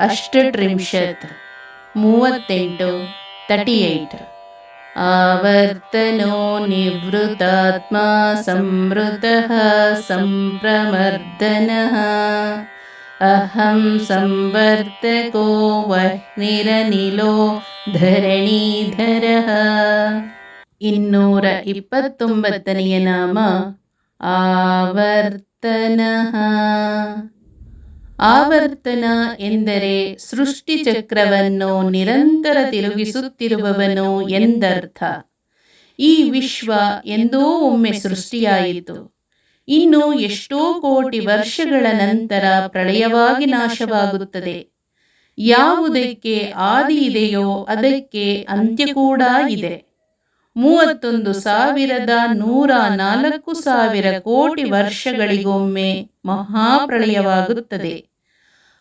ಸ್ತೋತ್ರಂ ಅಷ್ಟಟ್ರಿಂಶತ್ ಮೂವತ್ತೆಂಟು thirty eight ಆವರ್ತನೋ ನಿವೃತಾತ್ಮ ಸಂವೃತಃ ಸಂಪ್ರಮರ್ದನಃ ಅಹಂ ಸಂವರ್ತಕೋ ವಹ್ನಿರನಿಲೋ ಧರಣೀಧರಃ ಇನ್ನೂರ ಇಪ್ಪತ್ತೊಂಬತ್ತನೆಯ ನಾಮ ಆವರ್ತನಃ ಆವರ್ತನ ಎಂದರೆ ಸೃಷ್ಟಿ ಚಕ್ರವನ್ನು ನಿರಂತರ ತಿರುಗಿಸುತ್ತಿರುವವನು ಎಂದರ್ಥ. ಈ ವಿಶ್ವ ಎಂದೋ ಒಮ್ಮೆ ಸೃಷ್ಟಿಯಾಯಿತು. ಇನ್ನು ಎಷ್ಟೋ ಕೋಟಿ ವರ್ಷಗಳ ನಂತರ ಪ್ರಳಯವಾಗಿ ನಾಶವಾಗುತ್ತದೆ. ಯಾವುದಕ್ಕೆ ಆದಿ ಇದೆಯೋ ಅದಕ್ಕೆ ಅಂತ್ಯ ಕೂಡ ಇದೆ. ಮೂವತ್ತೊಂದು ಸಾವಿರದ ನೂರ ನಾಲ್ಕು ಸಾವಿರ ಕೋಟಿ ವರ್ಷಗಳಿಗೊಮ್ಮೆ ಮಹಾಪ್ರಳಯವಾಗುತ್ತದೆ.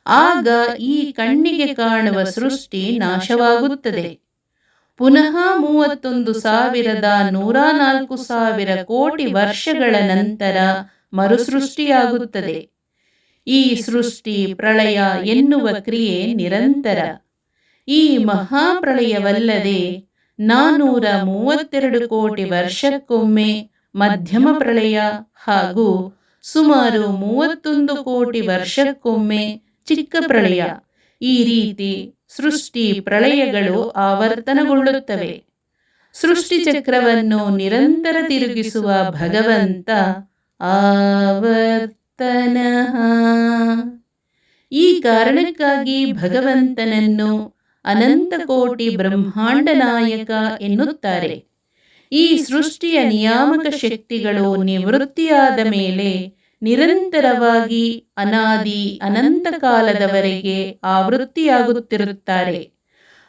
ಆಗ ಈ ಕಣ್ಣಿಗೆ ಕಾಣುವ ಸೃಷ್ಟಿ ನಾಶವಾಗುತ್ತದೆ. ಪುನಃ ಮೂವತ್ತೊಂದು ಸಾವಿರದ ನೂರ ನಾಲ್ಕು ಸಾವಿರ ಕೋಟಿ ವರ್ಷಗಳ ನಂತರ ಮರುಸೃಷ್ಟಿಯಾಗುತ್ತದೆ. ಈ ಸೃಷ್ಟಿ ಪ್ರಳಯ ಎನ್ನುವ ಕ್ರಿಯೆ ನಿರಂತರ. ಈ ಮಹಾಪ್ರಳಯವಲ್ಲದೆ ನಾನೂರ ಮೂವತ್ತೆರಡು ಕೋಟಿ ವರ್ಷಕ್ಕೊಮ್ಮೆ ಮಧ್ಯಮ ಪ್ರಳಯ ಹಾಗೂ ಸುಮಾರು ಮೂವತ್ತೊಂದು ಕೋಟಿ ವರ್ಷಕ್ಕೊಮ್ಮೆ ಚಿಕ್ಕ ಪ್ರಳಯ. ಈ ರೀತಿ ಸೃಷ್ಟಿ ಪ್ರಳಯಗಳು ಆವರ್ತನಗೊಳ್ಳುತ್ತವೆ. ಸೃಷ್ಟಿ ಚಕ್ರವನ್ನು ನಿರಂತರ ತಿರುಗಿಸುವ ಭಗವಂತ ಆವರ್ತನ. ಈ ಕಾರಣಕ್ಕಾಗಿ ಭಗವಂತನನ್ನು ಅನಂತ ಕೋಟಿ ಬ್ರಹ್ಮಾಂಡ ನಾಯಕ ಎನ್ನುತ್ತಾರೆ. ಈ ಸೃಷ್ಟಿಯ ನಿಯಾಮಕ ಶಕ್ತಿಗಳು ನಿವೃತ್ತಿಯಾದ ಮೇಲೆ ನಿರಂತರವಾಗಿ ಅನಾದಿ ಅನಂತ ಕಾಲದವರೆಗೆ ಆವೃತ್ತಿಯಾಗುತ್ತಿರುತ್ತಾರೆ.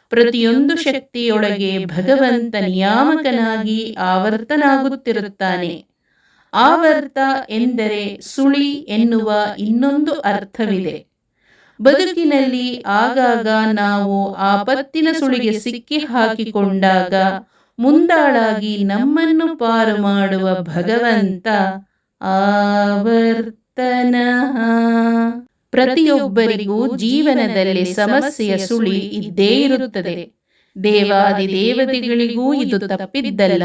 ಪ್ರತಿಯೊಂದು ಶಕ್ತಿಯೊಳಗೆ ಭಗವಂತ ನಿಯಾಮಕನಾಗಿ ಆವರ್ತನಾಗುತ್ತಿರುತ್ತಾನೆ. ಆವರ್ತ ಎಂದರೆ ಸುಳಿ ಎನ್ನುವ ಇನ್ನೊಂದು ಅರ್ಥವಿದೆ. ಬದುಕಿನಲ್ಲಿ ಆಗಾಗ ನಾವು ಆಪತ್ತಿನ ಸುಳಿಗೆ ಸಿಕ್ಕಿ ಹಾಕಿಕೊಂಡಾಗ ಮುಂದಾಳಾಗಿ ನಮ್ಮನ್ನು ಪಾರು ಮಾಡುವ ಭಗವಂತ ಆವರ್ತನ. ಪ್ರತಿಯೊಬ್ಬರಿಗೂ ಜೀವನದಲ್ಲಿ ಸಮಸ್ಯೆಯ ಸುಳಿ ಇದ್ದೇ ಇರುತ್ತದೆ. ದೇವಾದಿ ದೇವತೆಗಳಿಗೂ ಇದು ತಪ್ಪಿದ್ದಲ್ಲ.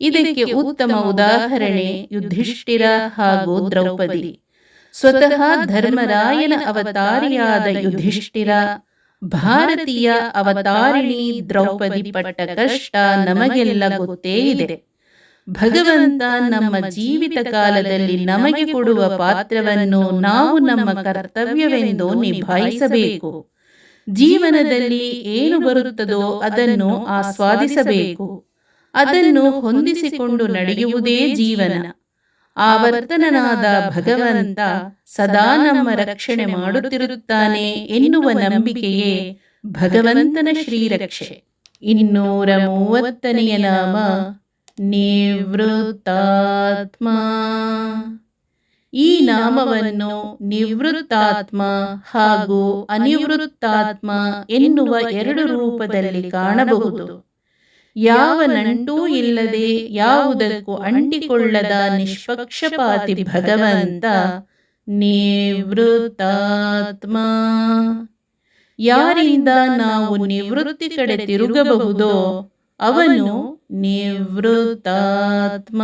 ಇದಕ್ಕೆ ಉತ್ತಮ ಉದಾಹರಣೆ ಯುಧಿಷ್ಠಿರ ಹಾಗೂ ದ್ರೌಪದಿ. ಸ್ವತಃ ಧರ್ಮರಾಯನ ಅವತಾರಿಯಾದ ಯುಧಿಷ್ಠಿರ, ಭಾರತೀಯ ಅವತಾರಿಣಿ ದ್ರೌಪದಿ ಪಟ್ಟ ಕಷ್ಟ ನಮಗೆಲ್ಲ ಗೊತ್ತೇ ಇದೆ. ಭಗವಂತ ನಮ್ಮ ಜೀವಿತ ಕಾಲದಲ್ಲಿ ನಮಗೆ ಕೊಡುವ ಪಾತ್ರವನ್ನು ನಾವು ನಮ್ಮ ಕರ್ತವ್ಯವೆಂದು ನಿಭಾಯಿಸಬೇಕು. ಜೀವನದಲ್ಲಿ ಏನು ಬರುತ್ತದೋ ಅದನ್ನು ಆಸ್ವಾದಿಸಬೇಕು. ಅದನ್ನು ಹೊಂದಿಸಿಕೊಂಡು ನಡೆಯುವುದೇ ಜೀವನ. ಆವರ್ತನನಾದ ಭಗವಂತ ಸದಾ ನಮ್ಮ ರಕ್ಷಣೆ ಮಾಡುತ್ತಿರುತ್ತಾನೆ ಎನ್ನುವ ನಂಬಿಕೆಯೇ ಭಗವಂತನ ಶ್ರೀರಕ್ಷೆ. ಇನ್ನೂರ ಮೂವತ್ತನೆಯ ನಾಮ ನಿವೃತ್ತಾತ್ಮ. ಈ ನಾಮವನ್ನು ನಿವೃತ್ತಾತ್ಮ ಹಾಗೂ ಅನಿವೃತ್ತಾತ್ಮ ಎನ್ನುವ ಎರಡು ರೂಪದಲ್ಲಿ ಕಾಣಬಹುದು. ಯಾವ ನಂಟೂ ಇಲ್ಲದೆ ಯಾವುದಕ್ಕೂ ಅಂಟಿಕೊಳ್ಳದ ನಿಷ್ಪಕ್ಷಪಾತಿ ಭಗವಂತ ನಿವೃತ್ತಾತ್ಮ. ಯಾರಿಂದ ನಾವು ನಿವೃತ್ತಿ ಕಡೆ ತಿರುಗಬಹುದೋ ಅವನು ನಿವೃತ್ತಾತ್ಮ.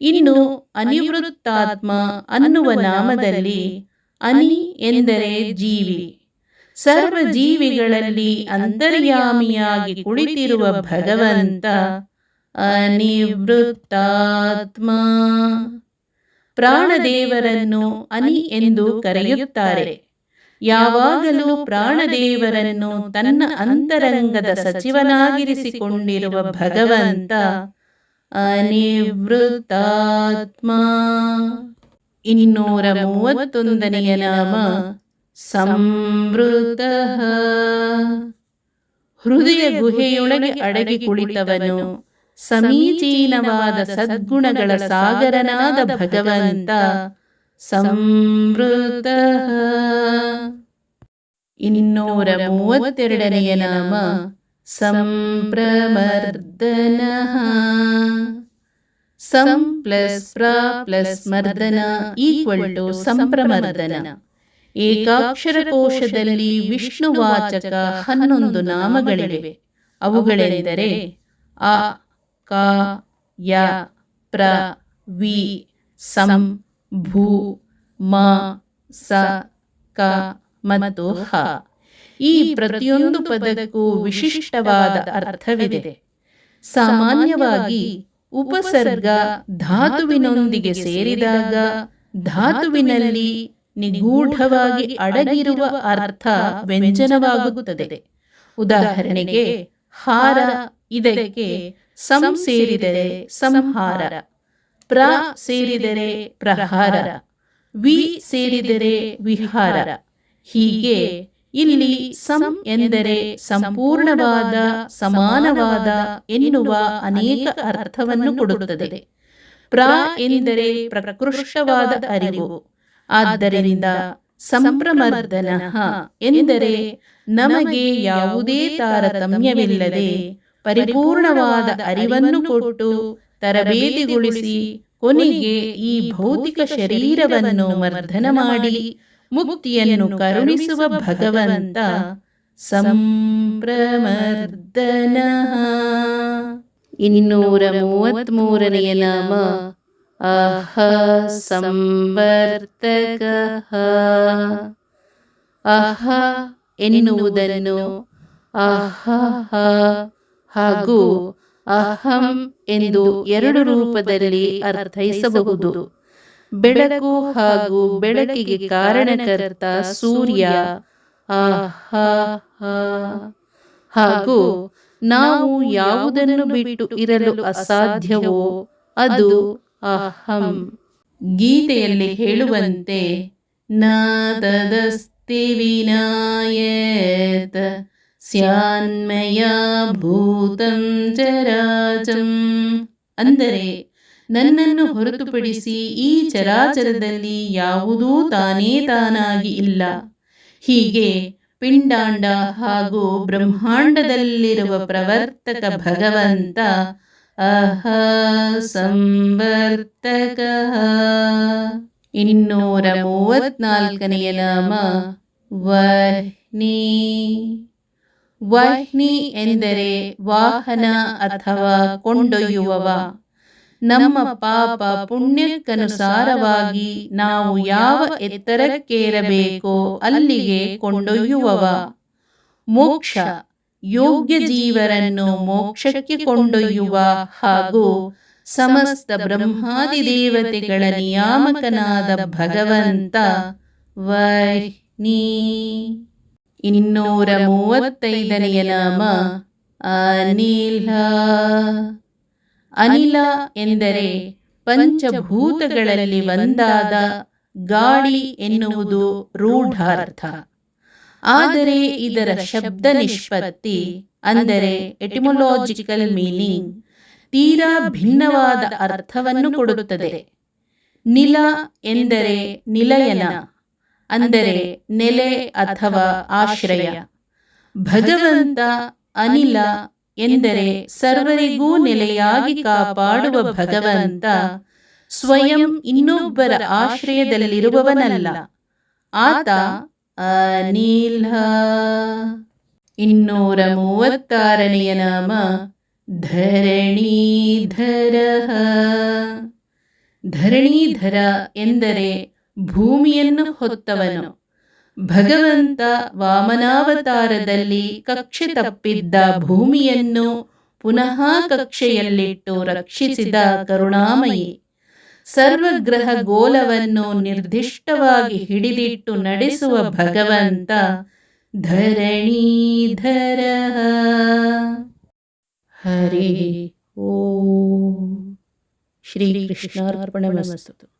ಇನ್ನು ಅನಿವೃತ್ತಾತ್ಮ ಅನ್ನುವ ನಾಮದಲ್ಲಿ ಅನಿ ಎಂದರೆ ಜೀವಿ. ಸರ್ವ ಜೀವಿಗಳಲ್ಲಿ ಅಂತರ್ಯಾಮಿಯಾಗಿ ಕುಳಿತಿರುವ ಭಗವಂತ ಅನಿವೃತ್ತಾತ್ಮ. ಪ್ರಾಣದೇವರನ್ನು ಅನಿ ಎಂದು ಕರೆಯುತ್ತಾರೆ. ಯಾವಾಗಲೂ ಪ್ರಾಣದೇವರನ್ನು ತನ್ನ ಅಂತರಂಗದ ಸಚಿವನಾಗಿರಿಸಿಕೊಂಡಿರುವ ಭಗವಂತ ಅನಿವೃತ್ತಾತ್ಮ. ಇನ್ನೂರ ಮೂವತ್ತೊಂದನೆಯ ನಾಮ ಸಂವೃತ. ಹೃದಯ ಗುಹೆಯೊಳಗೆ ಅಡಗಿ ಕುಳಿತವನು ಸಮೀಚೀನವಾದ ಸದ್ಗುಣಗಳ ಸಾಗರನಾದ ಭಗವಂತ ಸಂವೃತಃ ಇನ್ನೂರ ಮೂವತ್ತೆರಡನೆಯ ನಾಮ ಸಂಪ್ರಮರ್ದನ. ಸಂ ಪ್ಲಸ್ ಪ್ರ ಪ್ಲಸ್ ಮರ್ದನ ಈಕ್ವಲ್ ಟು ಸಂಪ್ರಮರ್ದನ. ಏಕಾಕ್ಷರ ಕೋಶದಲ್ಲಿ ವಿಷ್ಣುವಾಚಕ ಹನ್ನೊಂದು ನಾಮಗಳಿವೆ. ಅವುಗಳೆಂದರೆ ಅ, ಕ, ಯ, ಪ್ರ, ವಿ, ಸಂ ಭೂ, ಮ, ಸ, ಕ ಮತ್ತು ಹ. ಈ ಪ್ರತಿಯೊಂದು ಪದಕ್ಕೂ ವಿಶಿಷ್ಟವಾದ ಅರ್ಥವಿದೆ. ಸಾಮಾನ್ಯವಾಗಿ ಉಪಸರ್ಗ ಧಾತುವಿನೊಂದಿಗೆ ಸೇರಿದಾಗ ಧಾತುವಿನಲ್ಲಿ ನಿಗೂಢವಾಗಿ ಅಡಗಿರುವ ಅರ್ಥ ವ್ಯಂಜನವಾಗುತ್ತದೆ. ಉದಾಹರಣೆಗೆ, ಹಾರ ಇದಕ್ಕೆ ಸಂ ಸೇರಿದರೆ ಸಂಹಾರ. ಪ್ರ ಸೇರಿದರೆ ಪ್ರಹಾರ, ವಿ ಸೇರಿದರೆ ವಿಹಾರ. ಹೀಗೆ ಇಲ್ಲಿ ಸಂ ಎಂದರೆ ಸಂಪೂರ್ಣವಾದ, ಸಮಾನವಾದ ಎನ್ನುವ ಅನೇಕ ಅರ್ಥವನ್ನು ಕೊಡುತ್ತದೆ. ಪ್ರ ಎಂದರೆ ಪ್ರಕೃಷ್ಟವಾದ ಅರಿವು. ಆದ್ದರಿಂದ ಸಂಪ್ರಮರ್ದನ ಎಂದರೆ ನಮಗೆ ಯಾವುದೇ ತಾರತಮ್ಯವಿಲ್ಲದೆ ಪರಿಪೂರ್ಣವಾದ ಅರಿವನ್ನು ಕೊಟ್ಟು ತರಬೇತಿಗೊಳಿಸಿ ಕೊನೆಗೆ ಈ ಭೌತಿಕ ಶರೀರವನ್ನು ಮರ್ಧನ ಮಾಡಿ ಮುಕ್ತಿಯನ್ನು ಕರುಣಿಸುವ ಭಗವಂತ ಸಂಪ್ರಮರ್ದನ. ಇನ್ನೂರ ಮೂವತ್ಮೂರನೆಯ ನಾಮ ಅಹ ಸಂವರ್ತಕ. ಅಹ ಎನ್ನುವುದನ್ನು ಅಹ ಹಾಗೂ ಅಹಂ ಎಂದು ಎರಡು ರೂಪದಲ್ಲಿ ಅರ್ಥೈಸಬಹುದು. ಬೆಳಕು ಹಾಗೂ ಬೆಳಕಿಗೆ ಕಾರಣಕರ್ತ ಸೂರ್ಯ. ಅಹ ಹಾಗೂ ನಾವು ಯಾವುದನ್ನು ಬಿಟ್ಟು ಇರಲು ಅಸಾಧ್ಯವೋ ಅದು ಅಹಂ. ಗೀತೆಯಲ್ಲಿ ಹೇಳುವಂತೆ, ನಾದದಸ್ತಿ ವಿನಾಯತ. ಸ್ಯಾನ್ಮಯ ಭೂತಂ ಚರಾಚಂ ಅಂದರೆ ನನ್ನನ್ನು ಹೊರತುಪಡಿಸಿ ಈ ಚರಾಚರದಲ್ಲಿ ಯಾವುದೂ ತಾನೇ ತಾನಾಗಿ ಇಲ್ಲ. ಹೀಗೆ ಪಿಂಡಾಂಡ ಹಾಗೂ ಬ್ರಹ್ಮಾಂಡದಲ್ಲಿರುವ ಪ್ರವರ್ತಕ ಭಗವಂತ ಅಹ ಸಂವರ್ತಕ ಇನ್ನೂರ ಮೂವತ್ನಾಲ್ಕನೆಯ ನಾಮ ವಹ್ನಿ. ವಹ್ನಿ ಎಂದರೆ ವಾಹನ ಅಥವಾ ಕೊಂಡೊಯ್ಯುವವ. ನಮ್ಮ ಪಾಪ ಪುಣ್ಯಕ್ಕನುಸಾರವಾಗಿ ನಾವು ಯಾವ ಎತ್ತರಕ್ಕೇರಬೇಕೋ ಅಲ್ಲಿಗೆ ಕೊಂಡೊಯ್ಯುವವ. ಮೋಕ್ಷ, ಯೋಗ್ಯ ಜೀವರನ್ನು ಮೋಕ್ಷಕ್ಕೆ ಕೊಂಡೊಯ್ಯುವ ಹಾಗೂ ಸಮಸ್ತ ಬ್ರಹ್ಮಾದಿ ದೇವತೆಗಳ ನಿಯಾಮಕನಾದ ಭಗವಂತ ವೈನಿ ಇನ್ನೂರ ಮೂವತ್ತೈದನೆಯ ನಾಮ ಅನಿಲ. ಅನಿಲ ಎಂದರೆ ಪಂಚಭೂತಗಳಲ್ಲಿ ಒಂದಾದ ಗಾಳಿ ಎನ್ನುವುದು ರೂಢಾರ್ಥ. ಆದರೆ ಇದರ ಶಬ್ದ ನಿಷ್ಪತ್ತಿ ಅಂದರೆ ಎಟಿಮೊಲಾಜಿಕಲ್ ಮೀನಿಂಗ್ ತೀರಾ ಭಿನ್ನವಾದ ಅರ್ಥವನ್ನು ಕೊಡುತ್ತದೆ. ನಿಲ ಎಂದರೆ ನಿಲಯನ. ಅಂದರೆ ನೆಲೆ ಅಥವಾ ಆಶ್ರಯ. ಭಗವಂತ ಅನಿಲ ಎಂದರೆ ಸರ್ವರಿಗೂ ನೆಲೆಯಾಗಿ ಕಾಪಾಡುವ ಭಗವಂತ ಸ್ವಯಂ ಇನ್ನೊಬ್ಬರ ಆಶ್ರಯದಲ್ಲಿರುವವನಲ್ಲ. ಆತ ಅನಿಲ. ಇನ್ನೂರ ಮೂವತ್ತಾರನೆಯ ನಾಮ ಧರಣೀಧರ ಧರಣೀಧರ ಎಂದರೆ ಭೂಮಿಯನ್ನು ಹೊತ್ತವನು. ಭಗವಂತ ವಾಮನಾವತಾರದಲ್ಲಿ ಕಕ್ಷೆ ತಪ್ಪಿದ್ದ ಭೂಮಿಯನ್ನು ಪುನಃ ಕಕ್ಷೆಯಲ್ಲಿಟ್ಟು ರಕ್ಷಿಸಿದ ಕರುಣಾಮಯಿ. ಸರ್ವಗ್ರಹ ಗೋಲವನ್ನು ನಿರ್ದಿಷ್ಟವಾಗಿ ಹಿಡಿದಿಟ್ಟು ನಡೆಸುವ ಭಗವಂತ ಧರಣೀಧರ ಹರಿ ಓಂ. ಶ್ರೀಕೃಷ್ಣಾರ್ಪಣಮಸ್ತು.